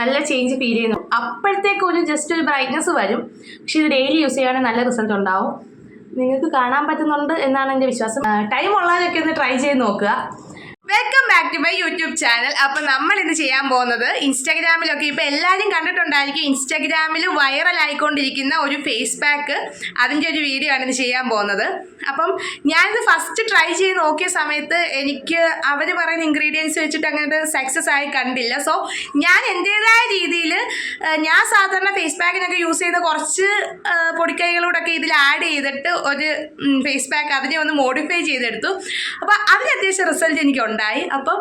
നല്ല change feel ചെയ്യുന്നു. അപ്പോഴത്തേക്ക് ഒരു ജസ്റ്റ് ഒരു ബ്രൈറ്റ്നസ് വരും. പക്ഷെ ഇത് ഡെയിലി യൂസ് ചെയ്യുകയാണെങ്കിൽ നല്ല റിസൾട്ട് ഉണ്ടാവും. നിങ്ങൾക്ക് കാണാൻ പറ്റുന്നുണ്ട് എന്നാണ് എന്റെ വിശ്വാസം. ടൈം ഉള്ളവരൊക്കെ ഒന്ന് ട്രൈ ചെയ്ത് നോക്കുക. Welcome back to my YouTube channel അപ്പോൾ നമ്മൾ ഇന്ന് ചെയ്യാൻ പോകുന്നത് ഇൻസ്റ്റാഗ്രാമിലൊക്കെ ഇപ്പോൾ എല്ലാവരും കണ്ടിട്ടുണ്ടായിരിക്കും ഇൻസ്റ്റാഗ്രാമിൽ വൈറൽ ആയിക്കൊണ്ടിരിക്കുന്ന ഒരു ഫേസ് പാക്ക് അതിന്റെ ഒരു വീഡിയോ ആണ് ഇന്ന് ചെയ്യാൻ പോകുന്നത്. അപ്പം ഞാനിത് ഫസ്റ്റ് ട്രൈ ചെയ്ത് നോക്കിയ സമയത്ത് എനിക്ക് അവർ പറയുന്ന ഇൻഗ്രീഡിയൻസ് വെച്ചിട്ട് അങ്ങനത്തെ സക്സസ് ആയി കണ്ടില്ല. സോ ഞാൻ എന്റേതായ രീതിയിൽ ഞാൻ സാധാരണ ഫേസ് പാക്കിനൊക്കെ യൂസ് ചെയ്യുന്ന കുറച്ച് പൊടിക്കൈകളോടൊക്കെ ഇതിൽ ആഡ് ചെയ്തിട്ട് ഒരു ഫേസ് പാക്ക് അതിനെ ഒന്ന് മോഡിഫൈ ചെയ്തെടുത്തു. അപ്പോൾ അതിന് അത്യാവശ്യം റിസൾട്ട് എനിക്ക് ഉണ്ടായി. അപ്പം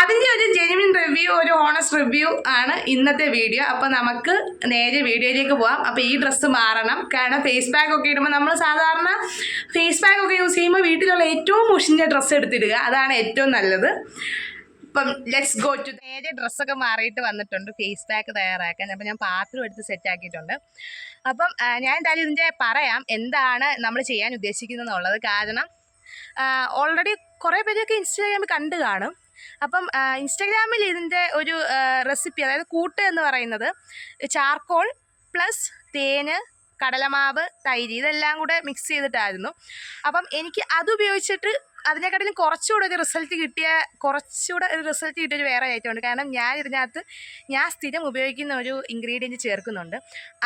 അതിന്റെ ഒരു ജെനുവിൻ റിവ്യൂ ഒരു ഓണസ്റ്റ് റിവ്യൂ ആണ് ഇന്നത്തെ വീഡിയോ അപ്പോൾ നമുക്ക് നേരെ വീഡിയോയിലേക്ക് പോകാം അപ്പോൾ ഈ ഡ്രസ്സ് മാറണം. കാരണം ഫേസ് പാക്ക് ഒക്കെ ഇടുമ്പോൾ നമ്മൾ സാധാരണ ഫേസ് പാക്ക് ഒക്കെ യൂസ് ചെയ്യുമ്പോൾ വീട്ടിലുള്ള ഏറ്റവും മുഷിന്റെ ഡ്രസ്സ് എടുത്തിടുക. അതാണ് ഏറ്റവും നല്ലത്. അപ്പം ലെറ്റ്സ് ഗോ ടു നേരെ ഡ്രസ്സൊക്കെ മാറിയിട്ട് വന്നിട്ടുണ്ട്. ഫേസ് പാക്ക് തയ്യാറാക്കാൻ. അപ്പം ഞാൻ പാത്രം എടുത്ത് സെറ്റ് ആക്കിയിട്ടുണ്ട്. അപ്പം ഞാൻ എന്തായാലും ഇതിന്റെ പറയാം. എന്താണ് നമ്മൾ ചെയ്യാൻ ഉദ്ദേശിക്കുന്നത് കാരണം ഓൾറെഡി കുറേ പേരൊക്കെ ഇൻസ്റ്റാഗ്രാമിൽ കണ്ടു കാണും. അപ്പം ഇൻസ്റ്റാഗ്രാമിൽ ഇതിന്റെ ഒരു റെസിപ്പി അതായത് കൂട്ട് എന്ന് പറയുന്നത് ചാർക്കോൾ പ്ലസ് തേന് കടലമാവ് തൈര് ഇതെല്ലാം കൂടെ മിക്സ് ചെയ്തിട്ടായിരുന്നു. അപ്പം എനിക്ക് അത് ഉപയോഗിച്ചിട്ട് അതിനെക്കാട്ടിലും കുറച്ചുകൂടെ ഒരു റിസൾട്ട് കിട്ടിയ കുറച്ചുകൂടെ ഒരു റിസൾട്ട് കിട്ടിയ ഒരു വേറെ ഐറ്റമുണ്ട് കാരണം ഞാൻ ഇതിനകത്ത് ഞാൻ സ്ഥിരം ഉപയോഗിക്കുന്ന ഒരു ഇൻഗ്രീഡിയന്റ് ചേർക്കുന്നുണ്ട്.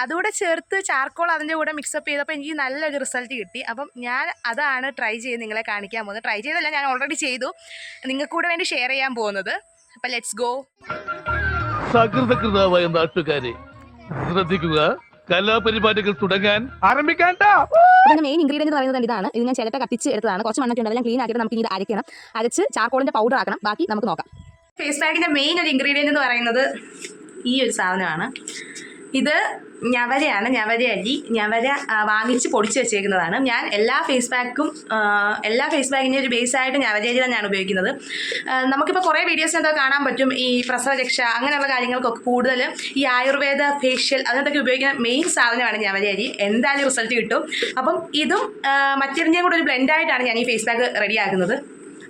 അതുകൂടെ ചേർത്ത് ചാർക്കോൾ അതിന്റെ കൂടെ മിക്സപ്പ് ചെയ്തപ്പോൾ എനിക്ക് നല്ലൊരു റിസൾട്ട് കിട്ടി. അപ്പം ഞാൻ അതാണ് ട്രൈ ചെയ്ത് നിങ്ങളെ കാണിക്കാൻ പോകുന്നത്. ട്രൈ ചെയ്തല്ല ഞാൻ ഓൾറെഡി ചെയ്തു. നിങ്ങൾക്ക് കൂടെ വേണ്ടി ഷെയർ ചെയ്യാൻ പോകുന്നത്. അപ്പം ലെറ്റ്സ് ഗോ സകൃതകൃതാവായ നാട്ടുകാരെ ശ്രദ്ധിക്കുക. കലാപരിപാടികൾ തുടങ്ങാൻ ആരംഭിക്കാൻ ഇതിന്റെ മെയിൻ ഇൻഗ്രീഡിയന്റ് എന്ന് പറയുന്നത് ഇതാണ് ഇത് ഞാൻ ചിലപ്പോൾ കത്തിച്ച് എടുത്തതാണ്. കുറച്ച് മണ്ണൊക്കെ ഉണ്ട് അതെല്ലാം ക്ലീൻ ആക്കിയിട്ട് നമുക്ക് ഇനി ഇത് അരയ്ക്കണം. അരച്ച് ചാർക്കോളിന്റെ പൗഡർ ആക്കണം. ബാക്കി നമുക്ക് നോക്കാം. ഫേസ് പാക്കിന്റെ മെയിൻ ഒരു ഇൻഗ്രീഡിയൻ എന്ന് പറയുന്നത് ഈ ഒരു സാധനമാണ്. ഇത് ഞവരയാണ് ഞവര അരി ഞവര വാങ്ങിച്ച് പൊടിച്ച് വെച്ചേക്കുന്നതാണ്. ഞാൻ എല്ലാ ഫേസ് പാക്കും എല്ലാ ഫേസ് പാക്കിന്റെ ഒരു ബേസ് ആയിട്ട് ഞവര അരി തന്നെയാണ് ഉപയോഗിക്കുന്നത്. നമുക്കിപ്പോൾ കുറേ വീഡിയോസ് എന്തൊക്കെ കാണാൻ പറ്റും ഈ പ്രസവരക്ഷ അങ്ങനെയുള്ള കാര്യങ്ങൾക്കൊക്കെ കൂടുതൽ ഈ ആയുർവേദ ഫേഷ്യൽ അതിനകത്തൊക്കെ ഉപയോഗിക്കുന്ന മെയിൻ സാധനമാണ് ഞവര അരി. എന്തായാലും റിസൾട്ട് കിട്ടും. അപ്പം ഇതും മറ്റേതിന്റെയും കൂടെ ഒരു ബ്ലെൻഡായിട്ടാണ് ഞാൻ ഈ ഫേസ് പാക്ക് റെഡിയാക്കുന്നത്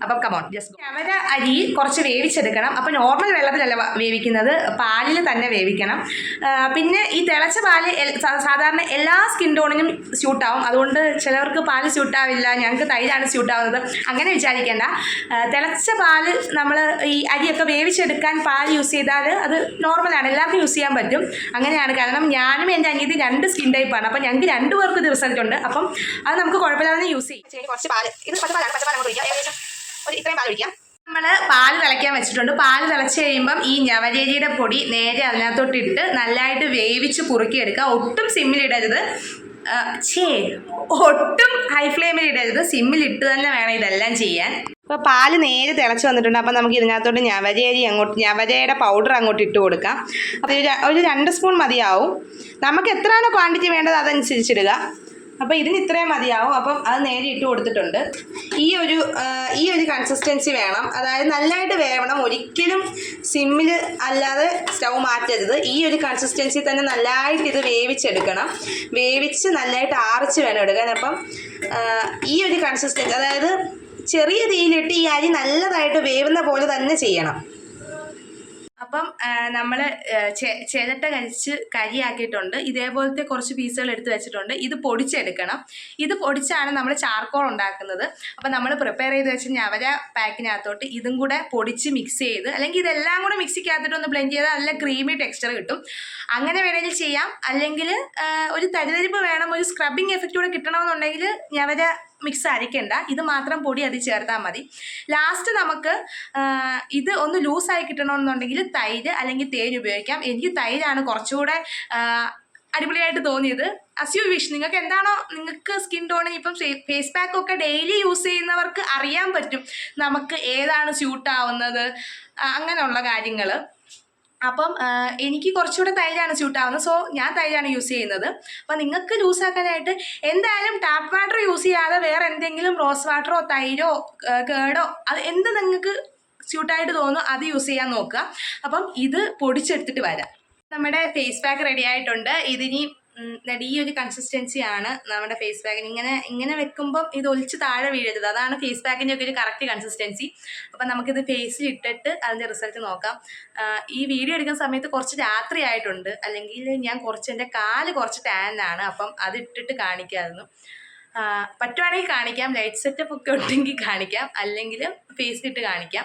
അപ്പം കമോൺ ജസ്റ്റ് ചവര അരി കുറച്ച് വേവിച്ചെടുക്കണം. അപ്പം നോർമൽ വെള്ളത്തിലല്ല വേവിക്കുന്നത്. പാലിൽ തന്നെ വേവിക്കണം. പിന്നെ ഈ തിളച്ച പാൽ സാധാരണ എല്ലാ സ്കിൻ ടോണിനും സ്യൂട്ടാവും അതുകൊണ്ട് ചിലവർക്ക് പാൽ സ്യൂട്ടാവില്ല ഞങ്ങൾക്ക് തൈരാണ് സ്യൂട്ടാവുന്നത് അങ്ങനെ വിചാരിക്കേണ്ട. തിളച്ച പാൽ നമ്മൾ ഈ അരിയൊക്കെ വേവിച്ചെടുക്കാൻ പാൽ യൂസ് ചെയ്താൽ അത് നോർമലാണ് എല്ലാവർക്കും യൂസ് ചെയ്യാൻ പറ്റും. അങ്ങനെയാണ് കാരണം ഞാനും എന്റെ അനിയത്തി രണ്ട് സ്കിൻ ടൈപ്പാണ് അപ്പം ഞങ്ങൾക്ക് രണ്ട് പേർക്ക് റിസൾട്ട് ഉണ്ട് അപ്പം അത് നമുക്ക് കുഴപ്പമില്ലാതെ യൂസ് ചെയ്യും. കുറച്ച് പാൽ. ഇത് പച്ചപ്പാലാണ് പച്ചപ്പാൽ ഒഴിക്കാം. ഏകദേശം ഇത്രയും പാൽ ഒഴിക്കാം. നമ്മൾ പാൽ തിളയ്ക്കാൻ വെച്ചിട്ടുണ്ട്. പാൽ തിളച്ച് കഴിയുമ്പം ഈ ഞവരേരിയുടെ പൊടി നേരെ അതിനകത്തോട്ടിട്ട് നല്ലതായിട്ട് വേവിച്ച് കുറുക്കിയെടുക്കുക. ഒട്ടും സിമ്മിലിടരുത് ഛേ ഒട്ടും ഹൈ ഫ്ലെയിമിൽ ഇടരുത്. സിമ്മിൽ ഇട്ട് തന്നെ വേണം ഇതെല്ലാം ചെയ്യാൻ. അപ്പോൾ പാൽ നേരെ തിളച്ച് വന്നിട്ടുണ്ട്. അപ്പോൾ നമുക്ക് ഇതിനകത്തോട്ട് ഞവരേരി അങ്ങോട്ട് ഞവരയുടെ പൗഡർ അങ്ങോട്ട് ഇട്ട് കൊടുക്കാം. അപ്പോൾ ഒരു രണ്ട് സ്പൂൺ മതിയാവും. നമുക്ക് എത്രയാണോ ക്വാണ്ടിറ്റി വേണ്ടത് അതനുസരിച്ചിടുക. അപ്പോൾ ഇതിന് ഇത്രയും മതിയാവും. അപ്പം അത് നേരെ ഇട്ട് കൊടുത്തിട്ടുണ്ട്. ഈ ഒരു ഈ ഒരു കൺസിസ്റ്റൻസി വേണം. അതായത് നല്ലതായിട്ട് വേവണം. ഒരിക്കലും സിമ്മിൽ അല്ലാതെ സ്റ്റൗ മാറ്റരുത്. ഈ ഒരു കൺസിസ്റ്റൻസി തന്നെ നല്ലതായിട്ട് ഇത് വേവിച്ചെടുക്കണം. വേവിച്ച് നല്ലതായിട്ട് ആറിച്ച് വേണം എടുക്കാൻ. അപ്പം ഈ ഒരു കൺസിസ്റ്റൻസി അതായത് ചെറിയ തീയിലിട്ട് ഈ അരി നല്ലതായിട്ട് വേവുന്ന പോലെ തന്നെ ചെയ്യണം. അപ്പം നമ്മൾ ചിരട്ട കഴിച്ച് കരിയാക്കിയിട്ടുണ്ട്. ഇതേപോലത്തെ കുറച്ച് പീസുകൾ എടുത്ത് വെച്ചിട്ടുണ്ട്. ഇത് പൊടിച്ചെടുക്കണം. ഇത് പൊടിച്ചാണ് നമ്മൾ ചാർക്കോൾ ഉണ്ടാക്കുന്നത്. അപ്പം നമ്മൾ പ്രിപ്പയർ ചെയ്ത് വെച്ച ഞവര പാക്കിനകത്തോട്ട് ഇതും കൂടെ പൊടിച്ച് മിക്സ് ചെയ്ത് അല്ലെങ്കിൽ ഇതെല്ലാം കൂടെ മിക്സിക്കകത്തിട്ട് ഒന്ന് ബ്ലെൻഡ് ചെയ്താൽ നല്ല ക്രീമി ടെക്സ്ചർ കിട്ടും. അങ്ങനെ വേണമെങ്കിൽ ചെയ്യാം. അല്ലെങ്കിൽ ഒരു തരിതരിപ്പ് വേണം ഒരു സ്ക്രബിങ് എഫക്റ്റ് കൂടെ കിട്ടണമെന്നുണ്ടെങ്കിൽ ഞവര മിക്സ് അരിക്കണ്ട ഇത് മാത്രം പൊടി അത് ചേർത്താൽ മതി. ലാസ്റ്റ് നമുക്ക് ഇത് ഒന്ന് ലൂസായി കിട്ടണമെന്നുണ്ടെങ്കിൽ തൈര് അല്ലെങ്കിൽ തേൻ ഉപയോഗിക്കാം. എനിക്ക് തൈരാണ് കുറച്ചുകൂടെ അടിപൊളിയായിട്ട് തോന്നിയത്. അസ് യു വിഷ് നിങ്ങൾക്ക് എന്താണോ നിങ്ങൾക്ക് സ്കിൻ ടോണിങ് ഇപ്പം ഫേസ് പാക്ക് ഒക്കെ ഡെയിലി യൂസ് ചെയ്യുന്നവർക്ക് അറിയാൻ പറ്റും. നമുക്ക് ഏതാണ് സ്യൂട്ട് ആവുന്നത് അങ്ങനെയുള്ള കാര്യങ്ങൾ അപ്പം എനിക്ക് കുറച്ചുകൂടെ തൈരാണ് സ്യൂട്ടാവുന്നത് സോ ഞാൻ തൈരാണ് യൂസ് ചെയ്യുന്നത്. അപ്പം നിങ്ങൾക്ക് ലൂസ് ആക്കാനായിട്ട് എന്തായാലും ടാപ്പ് വാട്ടർ യൂസ് ചെയ്യാതെ വേറെ എന്തെങ്കിലും റോസ് വാട്ടറോ തൈരോ കേടോ അത് എന്ത് നിങ്ങൾക്ക് സ്യൂട്ടായിട്ട് തോന്നുന്നു അത് യൂസ് ചെയ്യാൻ നോക്കുക. അപ്പം ഇത് പൊടിച്ചെടുത്തിട്ട് വരാം. നമ്മുടെ ഫേസ് പാക്ക് റെഡി ആയിട്ടുണ്ട്. ഇതിനി ഈ ഒരു കൺസിസ്റ്റൻസി ആണ് നമ്മുടെ ഫേസ് പാക്കിന് ഇങ്ങനെ ഇങ്ങനെ വെക്കുമ്പോൾ ഇത് ഒലിച്ച് താഴെ വീഴരുത്. അതാണ് ഫേസ് പാക്കിന്റെ ഒക്കെ ഒരു കറക്റ്റ് കൺസിസ്റ്റൻസി അപ്പം നമുക്കിത് ഫേസിൽ ഇട്ടിട്ട് അതിന്റെ റിസൾട്ട് നോക്കാം. ഈ വീഡിയോ എടുക്കുന്ന സമയത്ത് കുറച്ച് രാത്രി ആയിട്ടുണ്ട്. അല്ലെങ്കിൽ ഞാൻ കുറച്ച് എന്റെ കാൽ കുറച്ച് ടാൻ ആണ്. അപ്പം അത് ഇട്ടിട്ട് കാണിക്കാമായിരുന്നു ആ, പറ്റുവാണെങ്കിൽ കാണിക്കാം. ലൈറ്റ് സെറ്റപ്പ് ഒക്കെ ഉണ്ടെങ്കിൽ കാണിക്കാം. അല്ലെങ്കിൽ ഫേസ് ഇട്ട് കാണിക്കാം.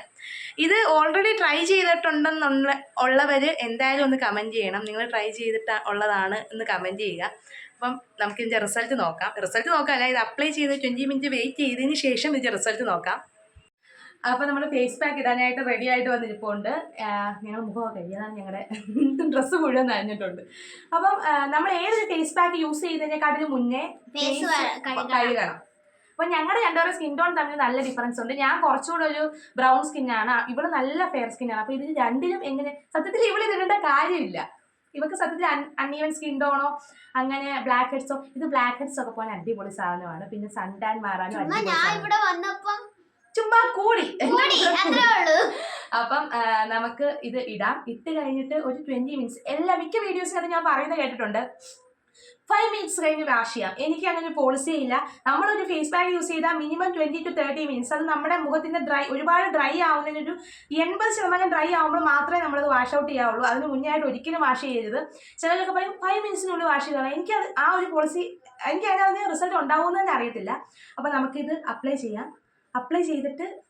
ഇത് ഓൾറെഡി ട്രൈ ചെയ്തിട്ടുണ്ടെന്നുള്ള ഉള്ളവർ എന്തായാലും ഒന്ന് കമന്റ് ചെയ്യണം. നിങ്ങൾ ട്രൈ ചെയ്തിട്ട് ഉള്ളതാണ് എന്ന് കമന്റ് ചെയ്യുക. അപ്പം നമുക്കിതിന്റെ റിസൾട്ട് നോക്കാം. റിസൾട്ട് നോക്കാം നോക്കാമല്ല ഇത് അപ്ലൈ ചെയ്ത് ട്വന്റി മിനിറ്റ് വെയിറ്റ് ചെയ്തതിന് ശേഷം ഇതിന്റെ റിസൾട്ട് നോക്കാം. അപ്പോൾ നമ്മൾ ഫേസ് പാക്ക് ഇടാനായിട്ട് റെഡി ആയിട്ട് വന്നിരിപ്പുണ്ട്. ഞങ്ങൾ മുഖമൊക്കെ കഴിയാതാണ് ഞങ്ങളുടെ ഡ്രസ്സ് മുഴുവൻ നനഞ്ഞിട്ടുണ്ട്. അപ്പം നമ്മൾ ഏതൊരു ഫേസ് പാക്ക് യൂസ് ചെയ്തതിനെക്കാട്ടിലും മുന്നേ ഫേസ് കഴുകണം. അപ്പൊ ഞങ്ങളുടെ രണ്ടുപേരും സ്കിൻ ടോൺ തമ്മിൽ നല്ല ഡിഫറൻസ് ഉണ്ട്. ഞാൻ കുറച്ചുകൂടെ ഒരു ബ്രൗൺ സ്കിൻ ആണ്. ഇവൾ നല്ല ഫെയർ സ്കിൻ ആണ്. അപ്പൊ ഇതിൽ രണ്ടിലും എങ്ങനെ സത്യത്തിൽ ഇവൾ ഇതിടേണ്ട കാര്യമില്ല. ഇവക്ക് സത്യത്തിൽ അൺഈവൻ സ്കിൻ ടോണോ അങ്ങനെ ബ്ലാക്ക് ഹെഡ്സോ ഇത് ബ്ലാക്ക് ഹെഡ്സ് ഒക്കെ പോലെ അടിപൊളി സാധനമാണ്. പിന്നെ സൺ ടാൻ മാറാനും ഞാൻ ഇവിടെ വന്നപ്പം ചുമ്മാ കൂടി. അപ്പം നമുക്ക് ഇത് ഇടാം. ഇട്ട് കഴിഞ്ഞിട്ട് ഒരു ട്വന്റി മിനിറ്റ്സ് എല്ലാ മിക്ക വീഡിയോസിനകത്ത് ഞാൻ പറയുന്നത് കേട്ടിട്ടുണ്ട്. ഫൈവ് മിനിറ്റ്സ് കഴിഞ്ഞ് വാഷ് ചെയ്യാം. എനിക്ക് അങ്ങനെ പോളിസി ഇല്ല. നമ്മളൊരു ഫേസ് പാക്ക് യൂസ് ചെയ്താൽ minimum twenty to thirty minutes അത് നമ്മുടെ മുഖത്തിന്റെ ഡ്രൈ ഒരുപാട് ഡ്രൈ ആവുന്നതിന് ഒരു എൺപത് ശതമാനം ഡ്രൈ ആവുമ്പോൾ മാത്രമേ നമ്മളത് വാഷ് ഔട്ട് ചെയ്യാവുള്ളൂ. അതിന് മുന്നേ ആയിട്ട് ഒരിക്കലും വാഷ് ചെയ്യരുത്. ചിലരൊക്കെ പറയും ഫൈവ് മിനിറ്റ്സിനുള്ളിൽ വാഷ് ചെയ്യണം എനിക്ക് ആ ഒരു പോളിസി എനിക്ക് അതിനകത്ത് റിസൾട്ട് ഉണ്ടാവുമെന്ന് തന്നെ അറിയത്തില്ല. അപ്പം നമുക്കിത് അപ്ലൈ ചെയ്യാം. അപ്ലൈ ചെയ്തിട്ട്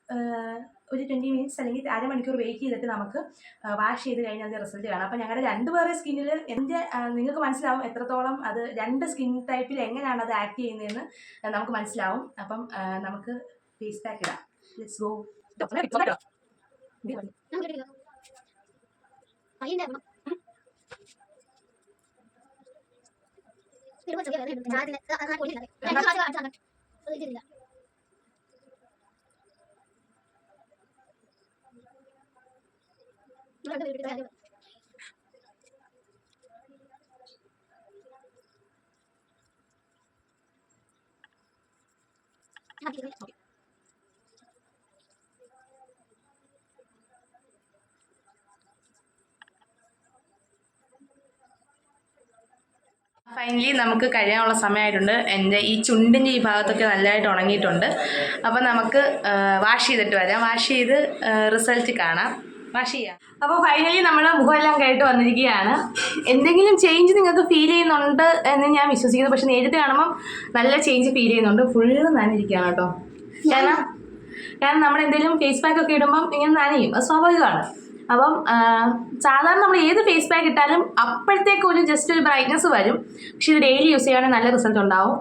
ഒരു ട്വന്റി മിനിറ്റ്സ് അല്ലെങ്കിൽ അരമണിക്കൂർ വെയിറ്റ് ചെയ്തിട്ട് നമുക്ക് വാഷ് ചെയ്ത് കഴിഞ്ഞാൽ അതിന്റെ റിസൾട്ട് കാണാം അപ്പോൾ ഞങ്ങളുടെ രണ്ടുപേരുടെ സ്കിന്നിൽ എന്റെ നിങ്ങൾക്ക് മനസ്സിലാവും എത്രത്തോളം അത് രണ്ട് സ്കിൻ ടൈപ്പിൽ എങ്ങനെയാണ് അത് ആക്ട് ചെയ്യുന്നതെന്ന് നമുക്ക് മനസ്സിലാവും. അപ്പം നമുക്ക് ഫേസ് പാക്ക് ഇടാം. ലെറ്റ്സ് ഗോ നമുക്ക് എടുക്കാം. അതിന്റെ അമ്മ. ഇരുപത് ചെറിയ വേദനയുണ്ട്. ഞാൻ അതിനെ- അത് ഞാൻ കൊല്ലില്ല. രണ്ട് പ്രാവശ്യം കാണിച്ചതാണ്. അത് ഇതില്ല. ഇവിടെ വീട്ടിൽ കാര്യം. ഞാൻ ഇതിനെ- ഫൈനലി നമുക്ക് കഴിയാനുള്ള സമയമായിട്ടുണ്ട്. എന്റെ ഈ ചുണ്ടിന്റെ ഈ ഭാഗത്തൊക്കെ നല്ലതായിട്ട് ഉണങ്ങിയിട്ടുണ്ട്. അപ്പോൾ നമുക്ക് വാഷ് ചെയ്തിട്ട് വരാം. വാഷ് ചെയ്ത് റിസൾട്ട് കാണാം. ചെയ്യാം അപ്പോൾ ഫൈനലി നമ്മൾ മുഖമെല്ലാം കേട്ട് വന്നിരിക്കുകയാണ്. എന്തെങ്കിലും ചേഞ്ച് നിങ്ങൾക്ക് ഫീൽ ചെയ്യുന്നുണ്ട് എന്ന് ഞാൻ വിശ്വസിക്കുന്നു. പക്ഷെ നേരിട്ട് കാണുമ്പോൾ നല്ല ചേഞ്ച് ഫീൽ ചെയ്യുന്നുണ്ട്. ഫുള്ള് നനഞ്ഞിരിക്കുകയാണ് കേട്ടോ. കാരണം കാരണം നമ്മൾ എന്തെങ്കിലും ഫേസ് പാക്ക് ഒക്കെ ഇടുമ്പം ഇങ്ങനെ നനയും. അത് സ്വാഭാവികമാണ്. അപ്പം സാധാരണ നമ്മൾ ഏത് ഫേസ് പാക്ക് ഇട്ടാലും അപ്പോഴത്തേക്ക് ഒരു ജസ്റ്റ് ഒരു ബ്രൈറ്റ്നസ് വരും. പക്ഷെ ഇത് ഡെയിലി യൂസ് ചെയ്യുകയാണെങ്കിൽ നല്ല റിസൾട്ട് ഉണ്ടാവും.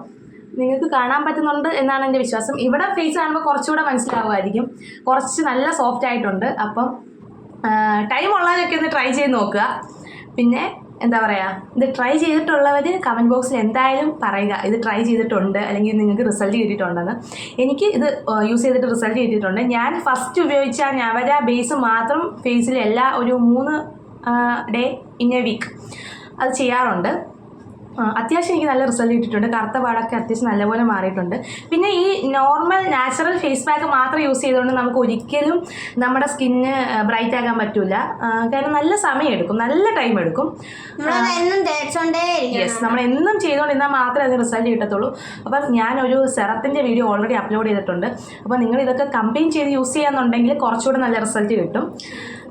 നിങ്ങൾക്ക് കാണാൻ പറ്റുന്നുണ്ട് എന്നാണ് എന്റെ വിശ്വാസം. ഇവിടെ ഫേസ് കാണുമ്പോൾ കുറച്ചുകൂടെ മനസ്സിലാവുമായിരിക്കും. കുറച്ച് നല്ല സോഫ്റ്റ് ആയിട്ടുണ്ട്. അപ്പം ടൈം ഉള്ളവരൊക്കെ ഒന്ന് ട്രൈ ചെയ്ത് നോക്കുക. പിന്നെ എന്താ പറയുക ഇത് ട്രൈ ചെയ്തിട്ടുള്ളവർ കമന്റ് ബോക്സിൽ എന്തായാലും പറയുക ഇത് ട്രൈ ചെയ്തിട്ടുണ്ട് അല്ലെങ്കിൽ നിങ്ങൾക്ക് റിസൾട്ട് കിട്ടിയിട്ടുണ്ടെന്ന്. എനിക്ക് ഇത് യൂസ് ചെയ്തിട്ട് റിസൾട്ട് കിട്ടിയിട്ടുണ്ട്. ഞാൻ ഫസ്റ്റ് ഉപയോഗിച്ച ഞാൻ ഞവര ബേസ് മാത്രം ഫേസിൽ എല്ലാ ഒരു മൂന്ന് ഡേ ഇൻ എ വീക്ക് അത് ചെയ്യാറുണ്ട്. അത്യാവശ്യം എനിക്ക് നല്ല റിസൾട്ട് കിട്ടിയിട്ടുണ്ട്. കറുത്ത പാടൊക്കെ അത്യാവശ്യം നല്ലപോലെ മാറിയിട്ടുണ്ട്. പിന്നെ ഈ നോർമൽ നാച്ചുറൽ ഫേസ് പാക്ക് മാത്രം യൂസ് ചെയ്തുകൊണ്ട് നമുക്ക് ഒരിക്കലും നമ്മുടെ സ്കിന്ന് ബ്രൈറ്റ് ആകാൻ പറ്റില്ല കാരണം നല്ല സമയം എടുക്കും. നല്ല ടൈം എടുക്കും. യെസ് നമ്മൾ എന്നും ചെയ്തുകൊണ്ടിരുന്നാൽ മാത്രമേ അതിന് റിസൾട്ട് കിട്ടത്തുള്ളൂ. അപ്പം ഞാനൊരു സെറത്തിന്റെ വീഡിയോ ഓൾറെഡി അപ്ലോഡ് ചെയ്തിട്ടുണ്ട്. അപ്പോൾ നിങ്ങൾ ഇതൊക്കെ കമ്പയിൻ ചെയ്ത് യൂസ് ചെയ്യാന്നുണ്ടെങ്കിൽ കുറച്ചുകൂടെ നല്ല റിസൾട്ട് കിട്ടും.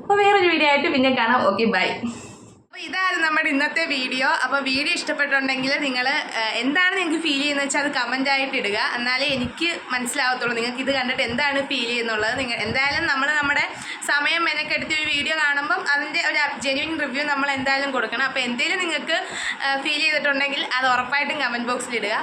അപ്പോൾ വേറൊരു വീഡിയോ ആയിട്ട് പിന്നെ കാണാം. ഓക്കെ ബൈ അപ്പോൾ ഇതായിരുന്നു നമ്മുടെ ഇന്നത്തെ വീഡിയോ. അപ്പോൾ വീഡിയോ ഇഷ്ടപ്പെട്ടുണ്ടെങ്കിൽ നിങ്ങൾ എന്താണ് നിങ്ങൾക്ക് ഫീൽ ചെയ്യുന്നത് വെച്ചാൽ അത് കമന്റ് ആയിട്ട് ഇടുക. എന്നാലേ എനിക്ക് മനസ്സിലാവത്തുള്ളൂ. നിങ്ങൾക്ക് ഇത് കണ്ടിട്ട് എന്താണ് ഫീൽ ചെയ്യുന്നുള്ളത്. നിങ്ങൾ എന്തായാലും നമ്മൾ നമ്മുടെ സമയം മെനക്കെടുത്ത് ഒരു വീഡിയോ കാണുമ്പം അതിന്റെ ഒരു ജെന്യൂൻ റിവ്യൂ നമ്മൾ എന്തായാലും കൊടുക്കണം. അപ്പോൾ എന്തെങ്കിലും നിങ്ങൾക്ക് ഫീൽ ചെയ്തിട്ടുണ്ടെങ്കിൽ അത് ഉറപ്പായിട്ടും കമന്റ് ബോക്സിൽ ഇടുക.